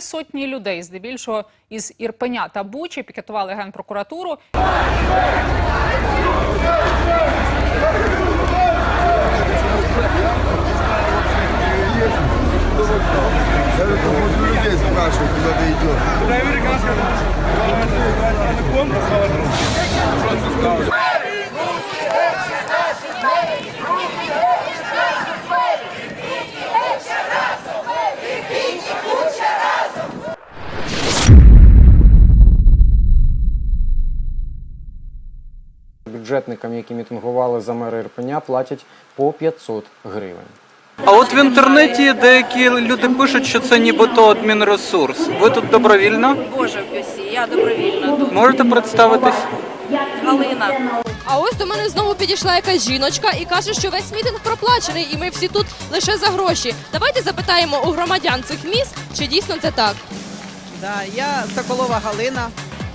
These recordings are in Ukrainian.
сотні людей, здебільшого із Ірпеня та Бучі, пікетували генпрокуратуру. Я вот у людей спрашиваю, куда ты идешь. Бюджетникам, які мітингували за мера Ірпеня, платять по 500 гривень. А от в інтернеті деякі люди пишуть, що це нібито адмінресурс. Ви тут добровільно? Боже впасі, я добровільно тут. Можете представитись? Галина. А ось до мене знову підійшла якась жіночка і каже, що весь мітинг проплачений, і ми всі тут лише за гроші. Давайте запитаємо у громадян цих міст, чи дійсно це так. Да, я Соколова Галина,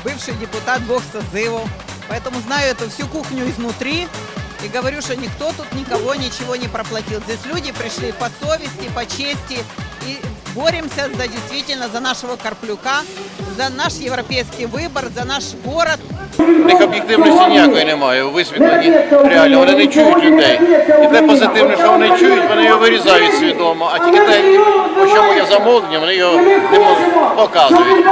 бывший депутат двух созывов, поэтому знаю эту всю кухню изнутри и говорю, что никто тут никого ничего не проплатил. Здесь люди пришли по совести, по чести и боремся за действительно за нашего Карплюка, за наш европейский выбор, за наш город. У них об'єктивності ніякої немає у висвітленні реально. Вони не чують людей. І те позитивне, що вони чують, вони його вирізають свідомо, а тільки те, по чому є замовлення, вони його не можуть- показують.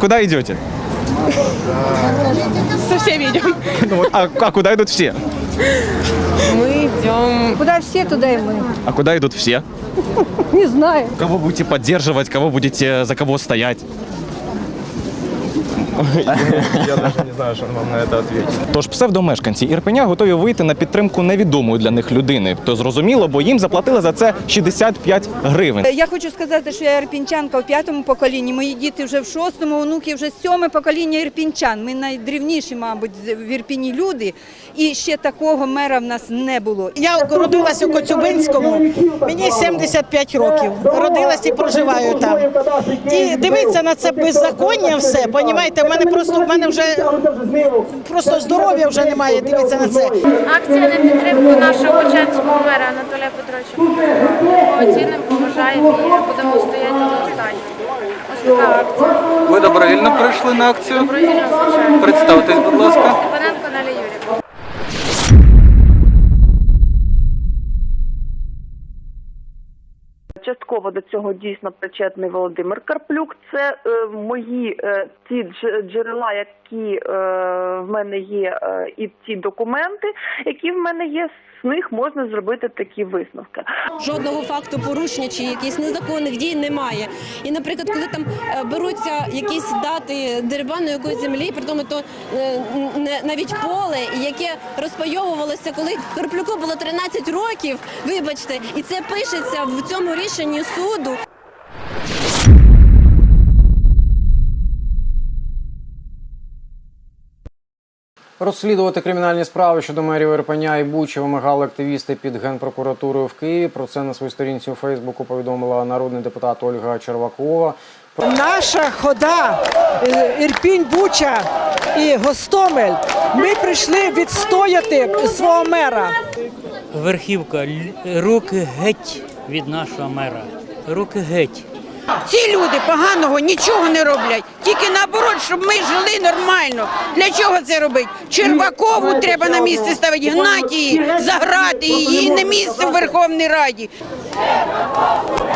Куда идете? Со всеми идем. Ну вот, а, а куда идут все? Мы идем. Куда все, туда и мы. А куда идут все? Не знаю. Кого будете поддерживать, кого будете за кого стоять? Я даже не знаю, що вам на це відповідати. Тож псевдомешканці Ірпеня готові вийти на підтримку невідомої для них людини. То зрозуміло, бо їм заплатили за це 65 гривень. Я хочу сказати, що я ірпінчанка в п'ятому поколінні. Мої діти вже в шостому, онуки вже сьоме покоління ірпінчан. Ми найдрівніші, мабуть, в Ірпіні люди. І ще такого мера в нас не було. Я родилася у Коцюбинському, мені 75 років. Родилася і проживаю там. І дивитися на це беззаконня все, понімаєте, в мене просто в мене вже просто здоров'я вже немає, Дивіться на це. Акція на підтримку нашого Бучанського мера Анатолія Петровича. Ми оцінимо, поважаємо і будемо стояти до останнього. Ось така акція. Ви добровільно прийшли на акцію? Добровільно, звичайно. Представтесь, будь ласка. Частково до цього дійсно причетний Володимир Карплюк. Це е, мої е, ті джерела, які е, в мене є, е, і ті документи, які в мене є. З них можна зробити такі висновки. Жодного факту порушення чи якихось незаконних дій немає. І, наприклад, коли там е, беруться якісь дати дерибану якоїсь землі, при тому то е, не навіть поле, яке розпайовувалося, коли Карплюку було 13 років. Вибачте, і це пишеться в цьому рішенні суду. Розслідувати кримінальні справи щодо мерів Ірпеня і Бучі вимагали активісти під генпрокуратурою в Києві. Про це на своїй сторінці у Фейсбуку повідомила народний депутат Ольга Червакова. Наша хода е, Ірпінь Буча і Гостомель. Ми прийшли відстояти свого мера. Верхівка, руки геть від нашого мера. Руки геть. Ці люди поганого нічого не роблять, тільки наоборот, щоб ми жили нормально. Для чого це робити? Червакову треба на місце ставити, гнати її, заграти її, не місце в Верховній Раді. Червакову!